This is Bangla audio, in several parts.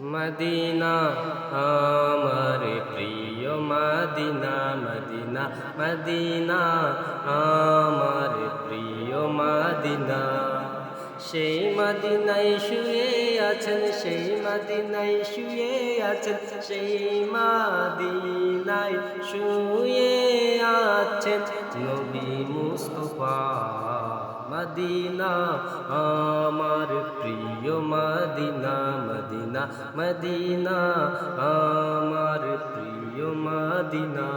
মদিনা, আমার প্রিয় মদিনা মদিনা মদিনা, আমার প্রিয় মদিনা। সেই মদিনায় শুয়ে আছেন, সেই মদিনায় শুয়ে আছেন, সেই মদিনায় শুয়ে আছেন নবী মুস্তফা মদিনা, আমার প্রিয় মদিনা মদিনা মদিনা, আমার প্রিয় মদিনা।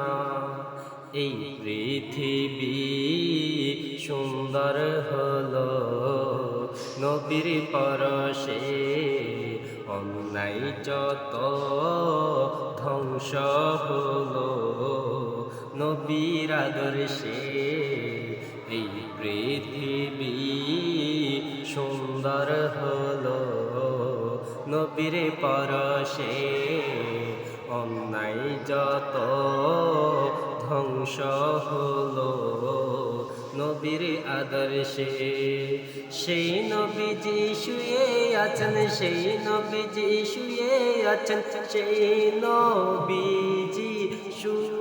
এই পৃথিবী সুন্দর হলো নবীর পরশে, অন্যায় যত ধ্বংস হলো। নবীর আদর্শে এই পৃথিবী সুন্দর হলো। নবীর পরশে অন্যায় যত ধ্বংস হলো। নবীর আদর্শে সেই নবীজি শুয়ে আছেন, সেই নবীজি শুয়ে আছেন, সেই নবীজি শুয়ে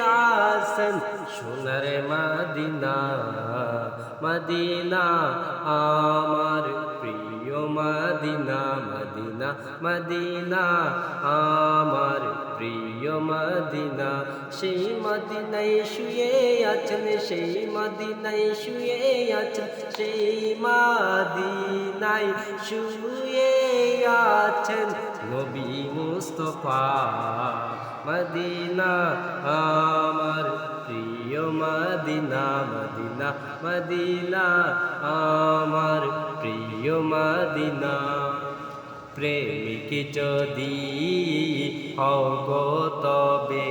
আছেন সোনার মাদিনা, মদিনা, আমার প্রিয় মদিনা মদিনা মদিনা, আমার প্রিয় মদিনা। সেই মদিনায় শুয়ে আছেন, সেই মদিনায় শুয়ে আছেন, সেই মদিনায় শুয়ে আছেন নবী মুস্তফা। মদিনা, আমার প্রিয় মদিনা মদিনা মদিনা, আমার প্রিয় মদিনা। প্রেমিক যদি হও গো তবে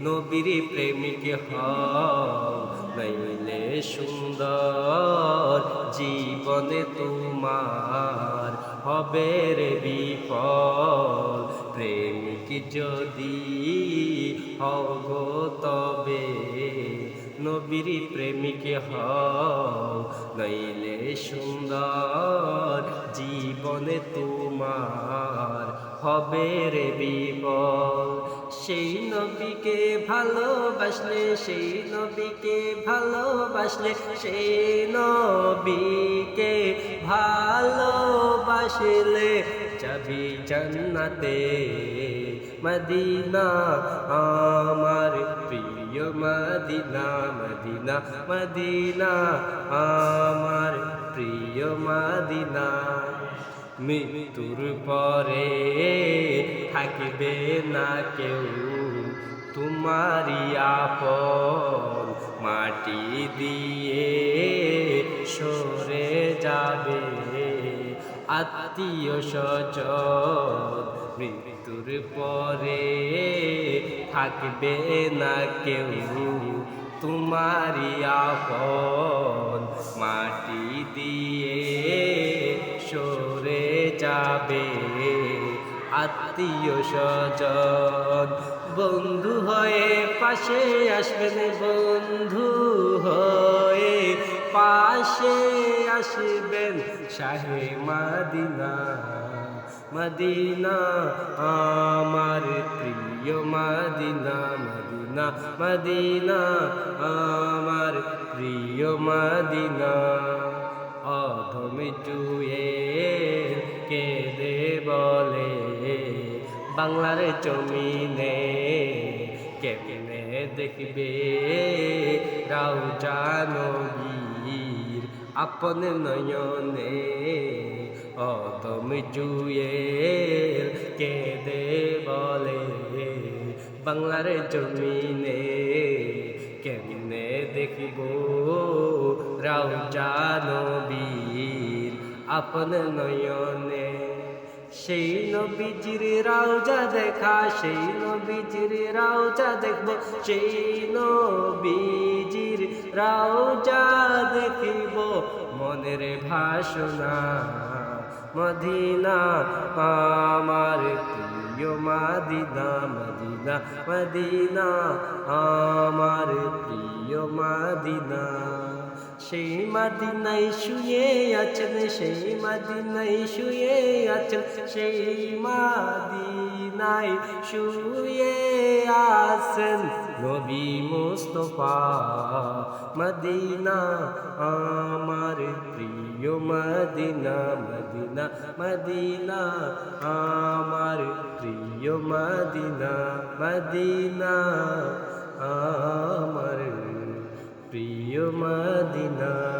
নবীর প্রেমিক হও নইলে সুন্দর জীবনে তোমার হবে রে বিফল প্রেমিক যদি হও গো তবে নবীর প্রেমিক হও। নইলে সুন্দর জীবনে তোমার হবে রে বিপদ। সেই নবীকে ভালোবাসলে, সেই নবীকে ভালোবাসলে, সেই নবীকে ভালোবাসলে যাবি জান্নাতে। মদিনা, আমার প্রিয় মদিনা মদিনা মদিনা, আমার প্রিয় মদিনা। মৃত্যুর পরে থাকবে না কেউ। তোমারি আপন মাটি দিয়ে সরে যাবে। আত্মীয় স্বজন, মৃত্যুর পরে থাকবে না কেউ। তোমারি আপন মাটি দিয়ে যাবে আত্মীয় স্বজন। বন্ধু হয়ে পাশে আসবেন বন্ধু হয়ে, পাশে আসবেন শাহে মাদিনা। মদিনা, আমার প্রিয় মদিনা মদিনা মদিনা, আমার প্রিয় মদিনা। অধম জুয়ে কেঁদে বলে, বাংলার জমিনে কেমনে দেখবে? রাউ জানবীর আপন নয়নে অদম জুয়ে কেঁদে বলে, বাংলার জমিনে কেমনে দেখব? রাউ জানবীর আপন নয়নে। সেই নবীজির রাউজা দেখা, সেই নবীজির রাউজা দেখব। সেই নবীজির রাউজা দেখিব মনের ভাষণা। মদিনা, আমার প্রিয় মদিনা মদিনা মদিনা, আমার প্রিয় মদিনা। সেই মাদিনাই শুয়ে আছেন, সেই মাদিনাই শুয়ে আছেন, সেই মাদিনাই শুয়ে আছেন নবী মুস্তফা। মদিনা আমার প্রিয় মদিনা মদিনা মদিনা আমার প্রিয় মদিনা মদিনা প্রিয় মদিনা।